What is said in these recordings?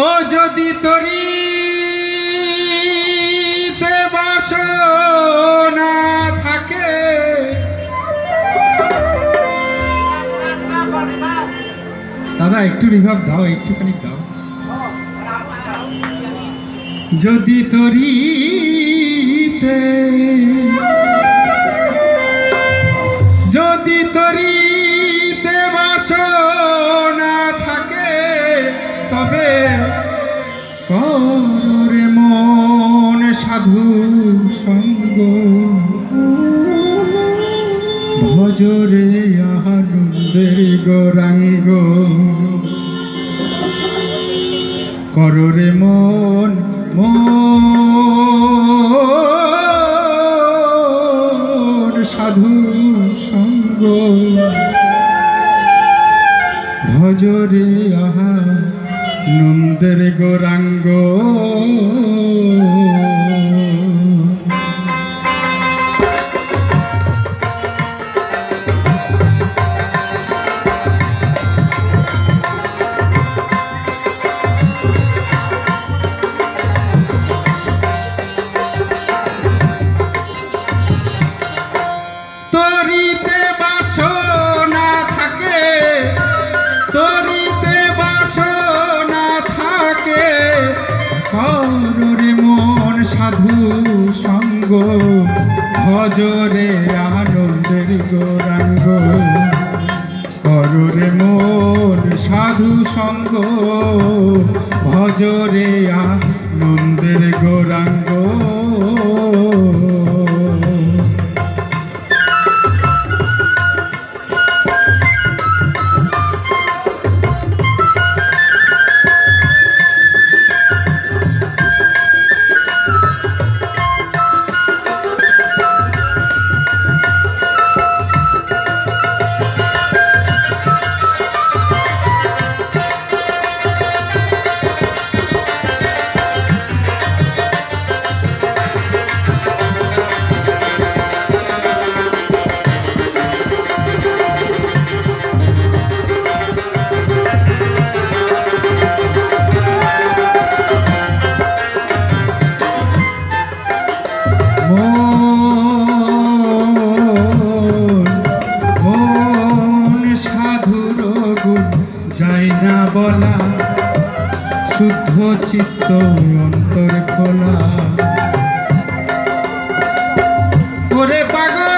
ও যদি তরি বাসনা থাকে দাদা একটু রিভাব দাও একটুখানি দাও। যদি তরিতে সাধু সঙ্গ ভজরে আনন্দের গৌরাঙ্গ। করুরে মন সাধু সঙ্গ। ভজরে আনন্দের গৌরাঙ্গ। শুদ্ধ চিত্ত অন্তর খোলা। ওরে পাগল!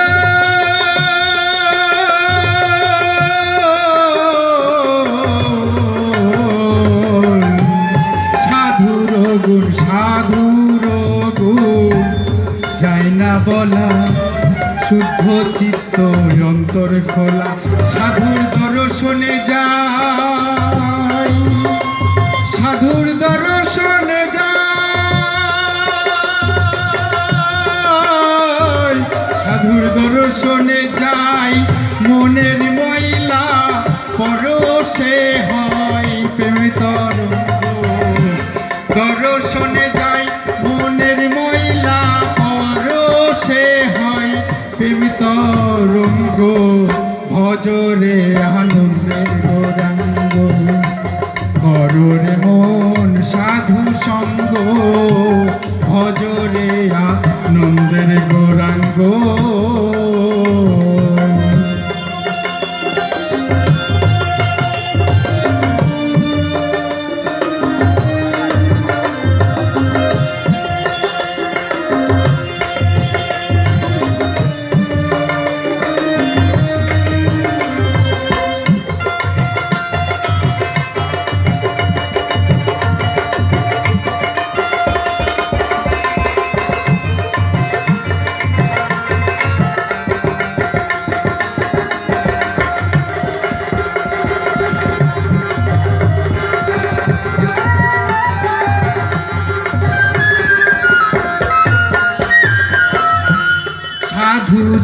সাধুর গুণ সাধুর গুণ যায় না বলা, শুদ্ধ চিত্ত অন্তর খোলা। সাধুর দর্শনে যাই সাধুর দর্শনে যাই। সাধুর দর্শনে যাই, মনের ময়লা পরশে হয় প্রেমে তরঙ্গ দর্শনে যাই, মনের ময়লা পরশে হয় প্রেম তরঙ্গ ভজরে আনন্দের গৌরাঙ্গ মন সাধু সঙ্গ ভজরে আনন্দের গৌরাঙ্গ।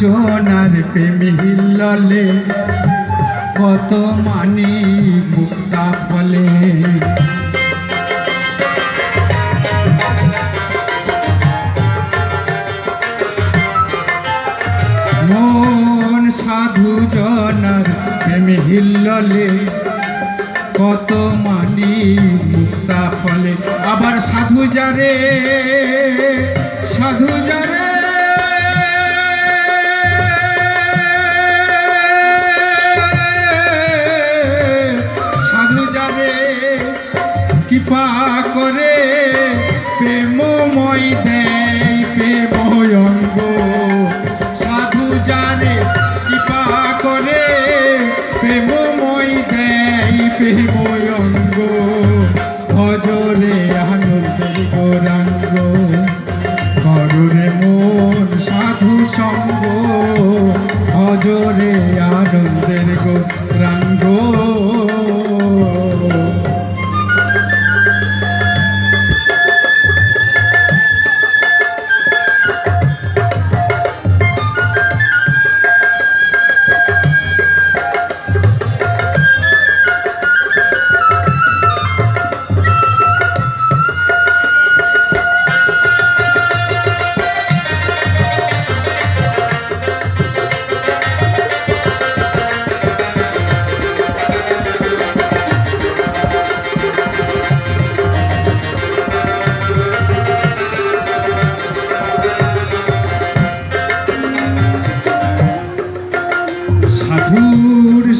জনার প্রেমী হিল্ললে কত মানি মুক্তা ফলে। মন সাধু জনার প্রেমী হিল্ললে কত মানি মুক্তা ফলে। আবার সাধু যারে সাধু যারে কৃপা করে প্রেমময় দেয় প্রেময়ঙ্গ। সাধু জানে কৃপা করে প্রেমময় দেয় প্রেময় অঙ্গ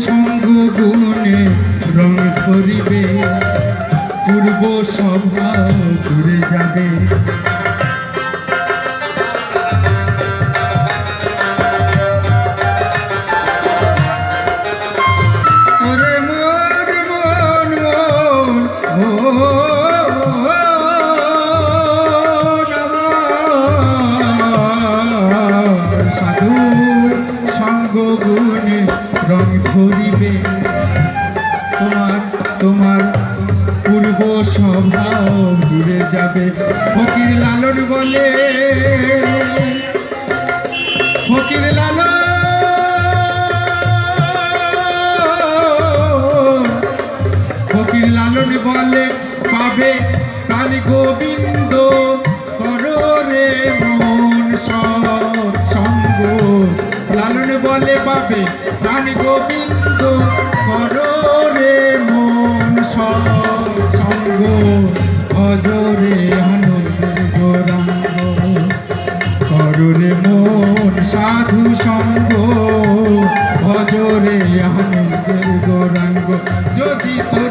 সঙ্গ গুণে রং ধরিবে ধরিবে। তোমার তোমার পূর্ব স্বভাব ঘুরে যাবে। ফকির লালন বলে, ফকির লালন। লালন বলে, পাবে গোবিন্দ করো রে মন লালন বলে পাবে প্রাণ গোবিন্দ করে মন সঙ্গ, অজরে আনন্দ গোরাঙ্গ। করুরে মন সাধু সঙ্গ, অজরে আনন্দ গৌরাঙ্গ। যদি তরিতে